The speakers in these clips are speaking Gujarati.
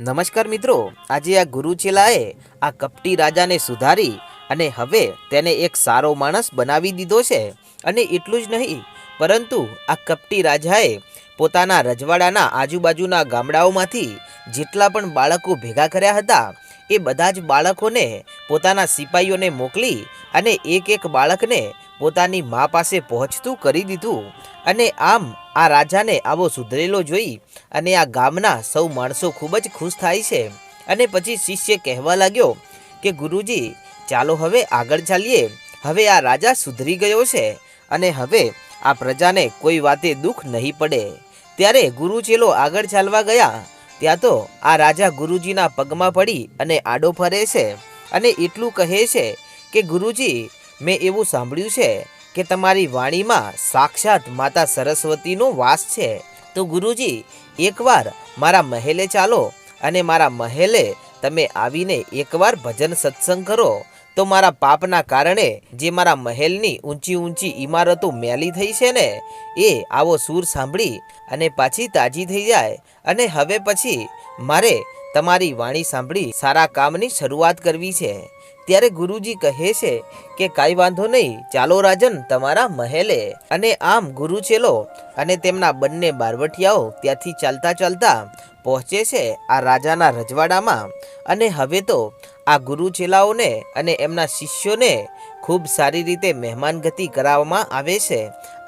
નમસ્કાર મિત્રો, આજે આ ગુરુચેલાએ આ કપટી રાજાને સુધારી અને હવે તેને એક સારો માણસ બનાવી દીધો છે. અને એટલું જ નહીં, પરંતુ આ કપટી રાજાએ પોતાના રજવાડાના આજુબાજુના ગામડાઓમાંથી જેટલા પણ બાળકો ભેગા કર્યા હતા, એ બધા જ બાળકોને પોતાના સિપાહીઓને મોકલી અને એક એક બાળકને પોતાની મા પાસે પહોંચતું કરી દીધું અને આમ આ રાજાને આવો સુધરેલો જોઈ અને આ ગામના સૌ માણસો ખૂબ જ ખુશ થાય છે. અને પછી શિષ્ય કહેવા લાગ્યો કે, ગુરુજી, ચાલો હવે આગળ ચાલીએ. હવે આ રાજા સુધરી ગયો છે અને હવે આ પ્રજાને કોઈ વાતે દુઃખ નહીં પડે. ત્યારે ગુરુ ચેલો આગળ ચાલવા ગયા. ત્યાં તો આ રાજા ગુરુજીના પગમાં પડી અને આડો ફરે છે અને એટલું કહે છે કે, ગુરુજી મેં એવું સાંભળ્યું છે કે તમારી વાણીમાં સાક્ષાત માતા સરસ્વતીનો વાસ છે. તો ગુરુજી, એકવાર મારા મહેલે ચાલો અને મારા મહેલે તમે આવીને એકવાર ભજન સત્સંગ કરો. તો મારા પાપના કારણે જે મારા મહેલની ઊંચી ઊંચી ઇમારતો મેલી થઈ છે ને, એ આવો સૂર સાંભળી અને પાછી તાજી થઈ જાય. અને હવે પછી મારે તમારી વાણી સાંભળી સારા કામની શરૂઆત કરવી છે. ત્યારે ગુરુજી કહે છે કે કાંઈ વાંધો નહીં, ચાલો રાજન તમારા મહેલે. અને આમ ગુરુ ચેલો અને તેમના બંને બારવટિયાઓ ત્યાંથી ચાલતા ચાલતા પહોંચે છે આ રાજાના રજવાડામાં. અને હવે તો આ ગુરુ ચેલાઓને અને એમના શિષ્યોને ખૂબ સારી રીતે મહેમાનગતિ કરાવવામાં આવે છે.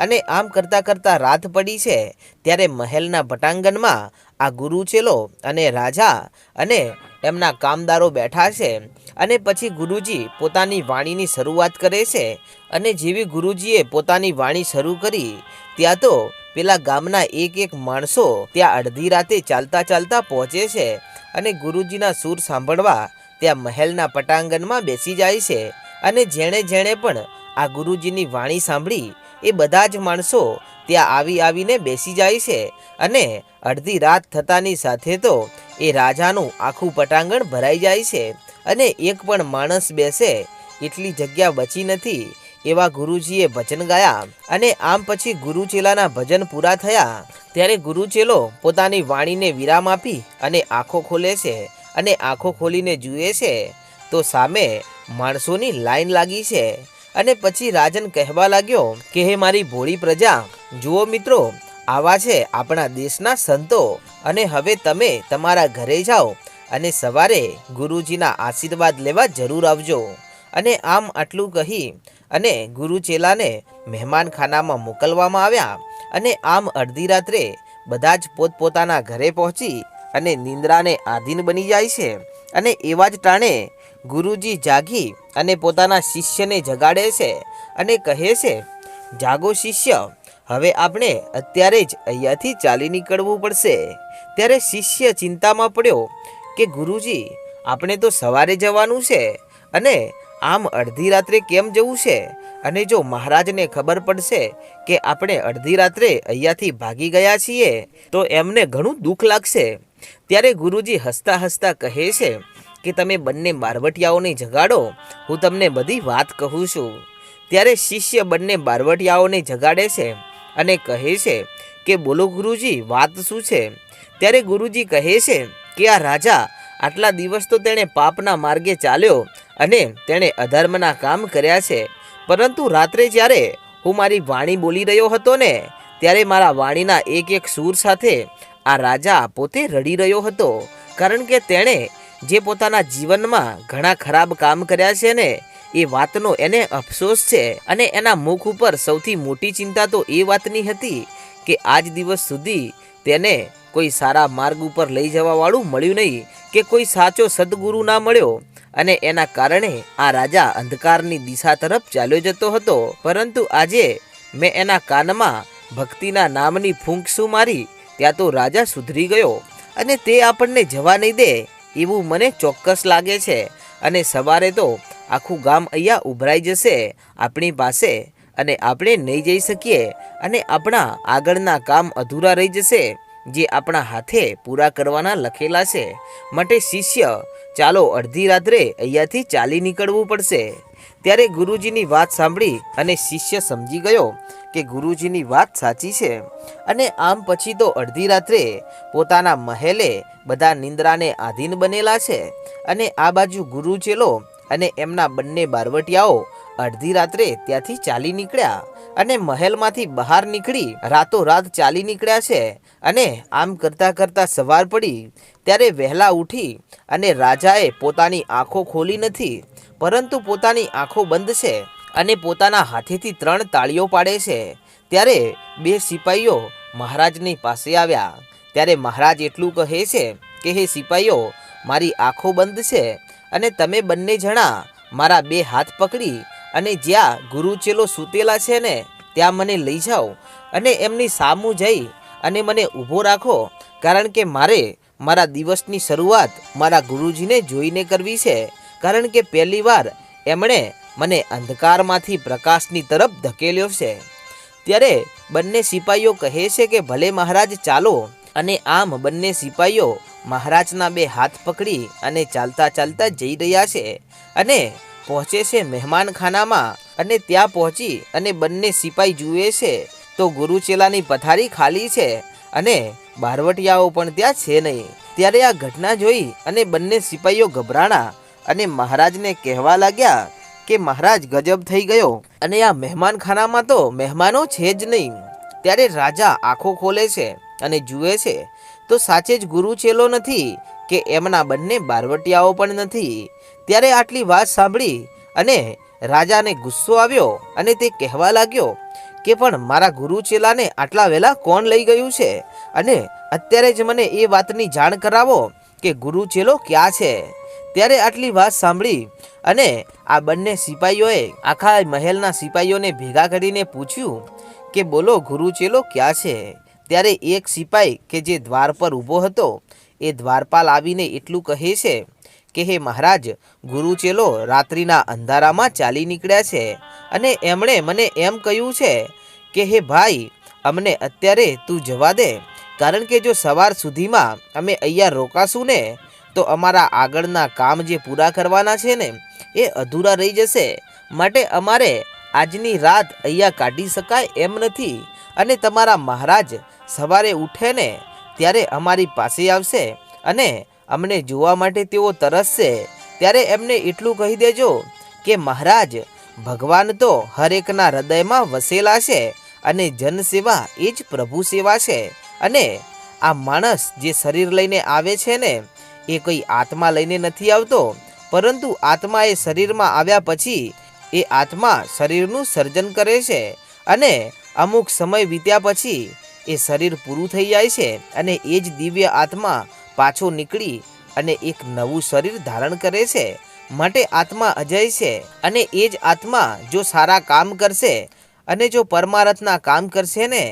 અને આમ કરતાં કરતાં રાત પડી છે, ત્યારે મહેલના પટાંગણમાં આ ગુરુ ચેલો અને રાજા અને એમના કામદારો બેઠા છે અને પછી ગુરુજી પોતાની વાણીની શરૂઆત કરે છે અને જેવી ગુરુજીએ પોતાની વાણી શરૂ કરી, ત્યાં તો પેલા ગામના એક એક માણસો ત્યાં અડધી રાતે ચાલતા ચાલતા પહોંચે છે અને ગુરુજીના સૂર સાંભળવા ત્યાં મહેલના પટાંગણમાં બેસી જાય છે અને જેણે જેણે પણ આ ગુરુજીની વાણી સાંભળી, એ બધા જ માણસો ત્યાં આવી આવીને બેસી જાય છે અને અડધી રાત થતાની સાથે તો એ રાજાનું આખું પટાંગણ ભરાઈ જાય છે અને એક પણ માણસ બેસે એટલી જગ્યા બચી નથી. એવા ગુરુજીએ ભજન ગાયા અને આમ પછી ગુરુચેલાના ભજન પૂરા થયા. ત્યારે ગુરુચેલો પોતાની વાણીને વિરામ આપી અને આંખો ખોલે છે અને આંખો ખોલીને જુએ છે તો સામે માણસોની લાઈન લાગી છે અને પછી રાજન કહેવા લાગ્યો કે, હે મારી ભોળી પ્રજા જુઓ મિત્રો, આવા છે આપણા દેશના સંતો. અને હવે તમે તમારા ઘરે જાઓ અને સવારે ગુરુજીના આશીર્વાદ લેવા જરૂર આવજો. અને આમ આટલું કહી અને ગુરુ ચેલાને મહેમાનખાનામાં મોકલવામાં આવ્યા. અને આમ અડધી રાત્રે બધા જ પોતપોતાના ઘરે પહોંચી અને નિંદ્રાને આધીન બની જાય છે. અને એવા જ ટાણે ગુરુજી જાગી અને પોતાના શિષ્યને જગાડે છે અને કહે છે, જાગો શિષ્ય હવે આપણે અત્યારે જ અહીંયાથી ચાલી નીકળવું પડશે. ત્યારે શિષ્ય ચિંતામાં પડ્યો કે, ગુરુજી, આપણે તો સવારે જવાનું છે અને આમ અડધી રાત્રે કેમ જવું છે? અને જો મહારાજને ખબર પડશે કે આપણે અડધી રાત્રે અહીંયાથી ભાગી ગયા છીએ, તો એમને ઘણું દુઃખ લાગશે. ત્યારે ગુરુજી હસતા હસતા કહે છે કે, તમે બંને બારવટિયાઓને જગાડો, હું તમને બધી વાત કહું છું. ત્યારે શિષ્ય બંને બારવટિયાઓને જગાડે છે. અને કહે છે કે, બોલો ગુરુજી, વાત શું છે? ત્યારે ગુરુજી કહે છે કે, આ રાજા આટલા દિવસ તો તેણે પાપના માર્ગે ચાલ્યો અને તેણે અધર્મના કામ કર્યા છે. પરંતુ રાત્રે જ્યારે હું મારી વાણી બોલી રહ્યો હતો ને, ત્યારે મારા વાણીના એક એક સૂર સાથે આ રાજા પોતે રડી રહ્યો હતો. કારણ કે તેણે જે પોતાના જીવનમાં ઘણા ખરાબ કામ કર્યા છે ને એ વાતનો એને અફસોસ છે અને એના મુખ ઉપર સૌથી મોટી ચિંતા તો એ વાતની હતી કે આજ દિવસ સુધી તેને કોઈ સારા માર્ગ ઉપર લઈ જવાવાળું મળ્યું નહીં કે કોઈ સાચો સદગુરુ ના મળ્યો. અને એના કારણે આ રાજા અંધકારની દિશા તરફ ચાલ્યો જતો હતો. પરંતુ આજે મેં એના કાનમાં ભક્તિના નામની ફૂંક શું મારી? ત્યાં તો રાજા સુધરી ગયો અને તે આપણને જવા નહીં દે એવું મને ચોક્કસ લાગે છે. અને સવારે તો આખું ગામ અહીંયા ઉભરાઈ જશે, આપણી પાસે, અને આપણે નહીં જઈ શકીએ, અને આપણા આગળના કામ અધૂરા રહી જશે, જે આપણા હાથે પૂરા કરવાના લખેલા છે. માટે શિષ્ય, ચાલો અડધી રાત્રે અહીંયાથી ચાલી નીકળવું પડશે. ત્યારે ગુરુજીની વાત સાંભળી અને શિષ્ય સમજી ગયો કે ગુરુજીની વાત સાચી છે. અને આમ પછી તો અડધી રાત્રે પોતાના મહેલે બધા નિંદ્રાને આધીન બનેલા છે. અને આ બાજુ ગુરુ ચેલો અને એમના બંને બારવટિયાઓ અડધી રાત્રે ત્યાંથી ચાલી નીકળ્યા અને મહેલમાંથી બહાર નીકળી રાતોરાત ચાલી નીકળ્યા છે અને આમ કરતાં કરતાં સવાર પડી ત્યારે વહેલા ઉઠી અને રાજાએ પોતાની આંખો ખોલી નથી, પરંતુ પોતાની આંખો બંધ છે અને પોતાના હાથેથી ત્રણ તાળીઓ પાડે છે. ત્યારે બે સિપાહીઓ મહારાજની પાસે આવ્યા. ત્યારે મહારાજ એટલું કહે છે કે, હે સિપાહીઓ મારી આંખો બંધ છે અને તમે બંને જણા મારા બે હાથ પકડી અને જ્યાં ગુરુચેલો સૂતેલા છે ને, ત્યાં મને લઈ જાઓ અને એમની સામું જઈ અને મને ઊભો રાખો, કારણ કે મારે મારા દિવસની શરૂઆત મારા ગુરુજીને જોઈને કરવી છે, કારણ કે પહેલીવાર એમણે મને અંધકારમાંથી પ્રકાશની તરફ ધકેલ્યો છે. ત્યારે બંને સિપાહીઓ કહે છે કે ભલે મહારાજ ચાલો અને આમ બંને સિપાહીઓ મહારાજના બે હાથ પકડી અને ચાલતા ચાલતા જઈ રહ્યા છે અને પહોંચે છે મહેમાનખાનામાં અને ત્યાં પહોંચી અને બંને સિપાઈ જુએ છે તો ગુરુચેલાની પથારી ખાલી છે અને બારવટિયાઓ પણ ત્યાં છે નહીં. ત્યારે આ ઘટના જોઈ અને બંને સિપાઈઓ ગભરાણા અને મહારાજને કહેવા લાગ્યા કે મહારાજ ગજબ થઈ ગયો અને આ મહેમાનખાનામાં તો મહેમાનો છે જ નહીં. ત્યારે રાજા આંખો ખોલે છે અને જુએ છે તો સાચે જ ગુરુ ચેલો નથી કે એમના બંને બારવટિયાઓ પણ નથી. ત્યારે આટલી વાત સાંભળી અને રાજાને ગુસ્સો આવ્યો અને તે કહેવા લાગ્યો કે પણ મારા ગુરુ ચેલાને આટલા વહેલા કોણ લઈ ગયું છે? અને અત્યારે જ મને એ વાતની જાણ કરાવો કે ગુરુ ચેલો ક્યાં છે? ત્યારે આટલી વાત સાંભળી અને આ બંને સિપાહીઓએ આખા મહેલના સિપાહીઓને ભેગા કરીને પૂછ્યું કે બોલો ગુરુ ચેલો ક્યાં છે? ત્યારે એક સિપાઈ કે જે દ્વાર પર ઊભો હતો, એ દ્વારપાલ આવીને એટલું કહે છે કે, હે મહારાજ, ગુરુ ચેલો રાત્રિના અંધારામાં ચાલી નીકળ્યા છે અને એમણે મને એમ કહ્યું છે કે, હે ભાઈ, અમને અત્યારે તું જવા દે, કારણ કે જો સવાર સુધીમાં અમે અહીંયા રોકાશું ને, તો અમારા આગળના કામ જે પૂરા કરવાના છે ને, એ અધૂરા રહી જશે. માટે અમારે આજની રાત અહીંયા કાઢી શકાય એમ નથી અને તમારા મહારાજ સવારે ઉઠે ને ત્યારે અમારી પાસે આવશે અને અમને જોવા માટે તેઓ તરસશે. ત્યારે એમને એટલું કહી દેજો કે, મહારાજ, ભગવાન તો હરેકના હૃદયમાં વસેલા છે અને જનસેવા એ જ પ્રભુ સેવા છે. અને આ માણસ જે શરીર લઈને આવે છે ને, એ કોઈ આત્મા લઈને નથી આવતો, પરંતુ આત્મા એ શરીરમાં આવ્યા પછી એ આત્મા શરીરનું સર્જન કરે છે. અને અમુક સમય વીત્યા પછી એ શરીર પૂરું થઈ જાય છે અને એ જ દિવ્ય આત્મા પાછો નીકળી અને એક નવું શરીર ધારણ કરે છે. માટે આત્મા અજય છે અને એ જ આત્મા જો સારા કામ કરશે અને જો પરમારથના કામ કરશે ને,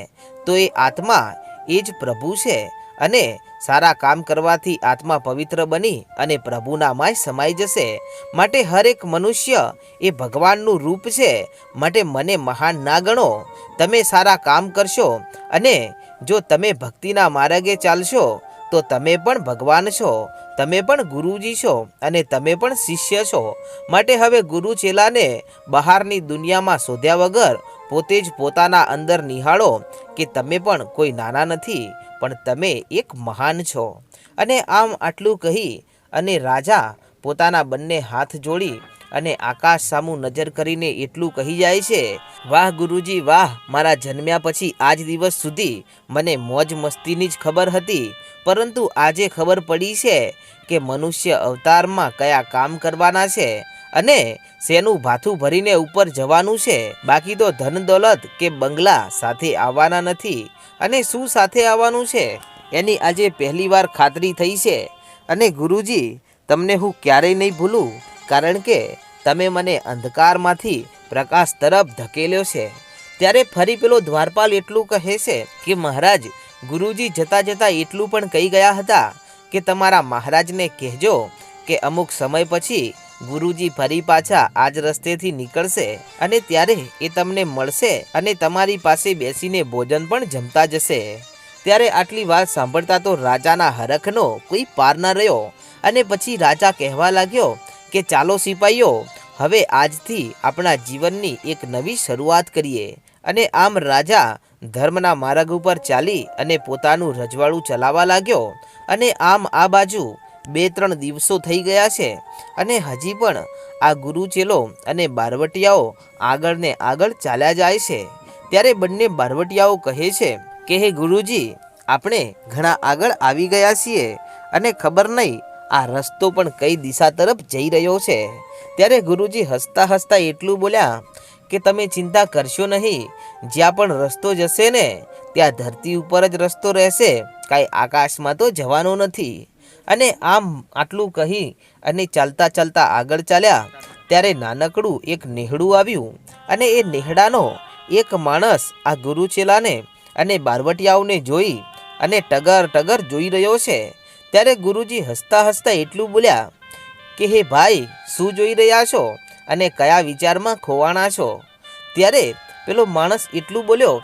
તો એ આત્મા એ જ પ્રભુ છે અને સારા કામ કરવાથી આત્મા પવિત્ર બની અને પ્રભુનામાંય સમાઈ જશે. માટે હરેક મનુષ્ય એ ભગવાનનું રૂપ છે. માટે મને મહાન ના ગણો. તમે સારા કામ કરશો અને જો તમે ભક્તિના માર્ગે ચાલશો, તો તમે પણ ભગવાન છો. તમે પણ ગુરુજી છો અને તમે પણ શિષ્ય છો. માટે હવે ગુરુ ચેલાને બહારની દુનિયામાં શોધ્યા વગર પોતે જ પોતાના અંદર નિહાળો કે તમે પણ કોઈ નાના નથી. પણ તમે એક મહાન છો. અને આમ આટલું કહી અને રાજા પોતાના બંને હાથ જોડી અને આકાશ સામું નજર કરીને એટલું કહી જાય છે, વાહ ગુરુજી, વાહ, મારા જન્મ્યા પછી આજ દિવસ સુધી મને મોજ મસ્તીની જ ખબર હતી. પરંતુ આજે ખબર પડી છે કે મનુષ્ય અવતારમાં કયા કામ કરવાના છે. અને શેનું ભાથું ભરીને ઉપર જવાનું છે, બાકી તો ધન દોલત કે બંગલા સાથે આવવાના નથી. અને શું સાથે આવવાનું છે? એની આજે પહેલી વાર ખાતરી થઈ છે. અને ગુરુજી, તમને હું ક્યારેય નહીં ભૂલું, કારણ કે તમે મને અંધકારમાંથી પ્રકાશ તરફ ધકેલ્યો છે. ત્યારે ફરી પેલો દ્વારપાલ એટલું કહે છે કે, મહારાજ, ગુરુજી જતા જતા એટલું પણ કહી ગયા હતા કે, તમારા મહારાજને કહેજો કે, અમુક સમય પછી ગુરુજી ફરી પાછા આજ રસ્તેથી નીકળશે અને ત્યારે એ તમને મળશે અને તમારી પાસે બેસીને ભોજન પણ જમતા જશે. ત્યારે આટલી વાત સાંભળતા તો રાજાના હરખનો કોઈ પાર ન રહ્યો અને પછી રાજા કહેવા લાગ્યો કે, ચાલો સિપાઈઓ, હવે આજથી આપણા જીવનની એક નવી શરૂઆત કરીએ. અને આમ રાજા ધર્મના માર્ગ ઉપર ચાલી અને પોતાનું રજવાડું ચલાવવા લાગ્યો અને આમ આ બાજુ બે ત્રણ દિવસો થઈ ગયા છે અને હજી પણ આ ગુરુચેલો અને બારવટિયાઓ આગળ ને આગળ ચાલ્યા જાય છે. ત્યારે બંને બારવટિયાઓ કહે છે કે, હે ગુરુજી, આપણે ઘણા આગળ આવી ગયા છીએ અને ખબર નહીં આ રસ્તો પણ કઈ દિશા તરફ જઈ રહ્યો છે. ત્યારે ગુરુજી હસતા હસતા એટલું બોલ્યા કે, તમે ચિંતા કરશો નહીં, જ્યાં પણ રસ્તો જશે ને, ત્યાં ધરતી ઉપર જ રસ્તો રહેશે, કાંઈ આકાશમાં તો જવાનો નથી. અને આમ આટલું કહી અને ચાલતા ચાલતા આગળ ચાલ્યા, ત્યારે નાનકડું એક નેહડું આવ્યું અને એ નેહડાનો એક માણસ આ ગુરુ ચેલાને અને બારવટિયાઓને જોઈ અને ટગર ટગર જોઈ રહ્યો છે. ત્યારે ગુરુજી હસતા હસતા એટલું બોલ્યા કે, હે ભાઈ, શું જોઈ રહ્યા છો અને કયા વિચારમાં ખોવાણા છો? ત્યારે પેલો માણસ એટલું બોલ્યો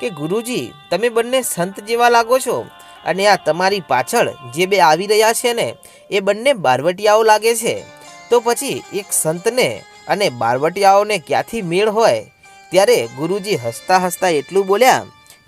કે, ગુરુજી, તમે બંને સંત જેવા લાગો છો. અને આ તમારી પાછળ જે બે આવી રહ્યા છે ને, એ બંને બારવટિયાઓ લાગે છે. તો પછી એક સંતને અને બારવટિયાઓને ક્યાંથી મેળ હોય? ત્યારે ગુરુજી હસતા હસતા એટલું બોલ્યા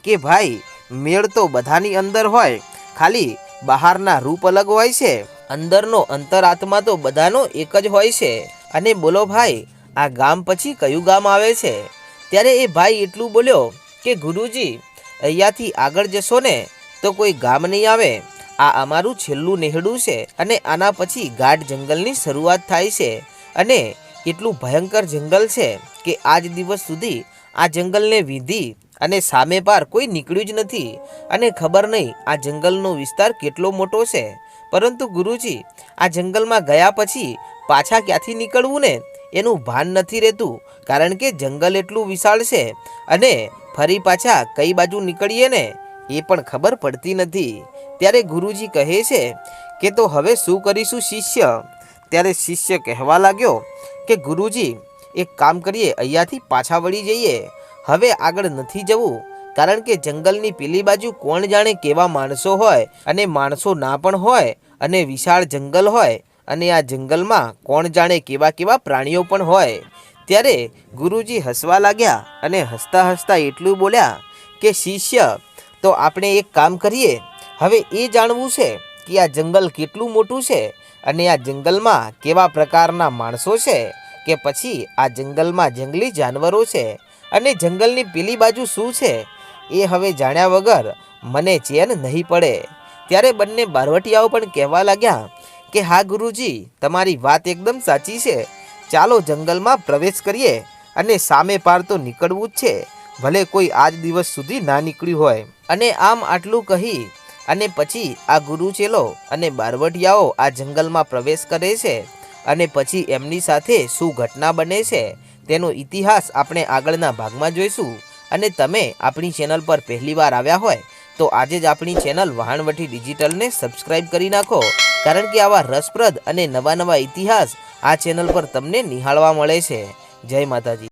કે, ભાઈ, મેળ તો બધાની અંદર હોય. ખાલી બહારના રૂપ અલગ હોય છે. અંદરનો અંતરાત્મા તો બધાનો એક જ હોય છે. અને બોલો, ભાઈ, આ ગામ પછી કયું ગામ આવે છે? ત્યારે એ ભાઈ એટલું બોલ્યો કે, ગુરુજી, અહીંયાથી આગળ જશો ને તો કોઈ ગામ નહીં આવે? આ અમારું છેલ્લું નેહડું છે અને આના પછી ગાઢ જંગલની શરૂઆત થાય છે. અને એટલું ભયંકર જંગલ છે કે આજ દિવસ સુધી આ જંગલને વીધી અને સામે પાર કોઈ નીકળ્યું જ નથી. અને ખબર નહીં આ જંગલનો વિસ્તાર કેટલો મોટો છે. પરંતુ ગુરુજી, આ જંગલમાં ગયા પછી પાછા ક્યાંથી નીકળવું ને? એનું ભાન નથી રહેતું, કારણ કે જંગલ એટલું વિશાળ છે અને ફરી પાછા કઈ બાજુ નીકળીએ ને? એ પણ ખબર પડતી નથી. ત્યારે ગુરુજી કહે છે કે, તો હવે શું કરીશું શિષ્ય? ત્યારે શિષ્ય કહેવા લાગ્યો કે, ગુરુજી, એક કામ કરીએ, અહીંયાથી પાછા વળી જઈએ. હવે આગળ નથી જવું, કારણ કે જંગલની પેલી બાજુ કોણ જાણે કેવા માણસો હોય અને માણસો ના પણ હોય અને વિશાળ જંગલ હોય અને આ જંગલમાં કોણ જાણે કેવા કેવા પ્રાણીઓ પણ હોય. ત્યારે ગુરુજી હસવા લાગ્યા અને હસતા હસતા એટલું બોલ્યા કે, શિષ્ય તો આપણે એક કામ કરીએ. હવે એ જાણવું છે કે આ જંગલ કેટલું મોટું છે અને આ જંગલમાં કેવા પ્રકારના માણસો છે કે પછી આ જંગલમાં જંગલી જાનવરો છે અને જંગલની પેલી બાજુ શું છે એ હવે જાણ્યા વગર મને ચેન નહીં પડે. ત્યારે બંને બારવટિયાઓ પણ કહેવા લાગ્યા કે, હા, ગુરુજી, તમારી વાત એકદમ સાચી છે. ચાલો જંગલમાં પ્રવેશ કરીએ અને સામે પાર તો નીકળવું જ છે. ભલે કોઈ આજ દિવસ સુધી ના નીકળ્યું હોય. અને આમ આટલું કહી, અને પછી આ ગુરુ ચેલો અને બારવટિયાઓ આ જંગલમાં પ્રવેશ કરે છે, અને પછી એમની સાથે શું ઘટના બને છે, તેનો ઇતિહાસ આપણે આગળના ભાગમાં જોઈશું. અને તમે આપણી ચેનલ પર પહેલીવાર આવ્યા હોય, તો આજે જ આપણી ચેનલ વહાણવટી ડિજિટલને સબસ્ક્રાઇબ કરી નાખો, કારણ કે આવા રસપ્રદ અને નવા નવા ઇતિહાસ આ ચેનલ પર તમને નિહાળવા મળે છે. જય માતાજી.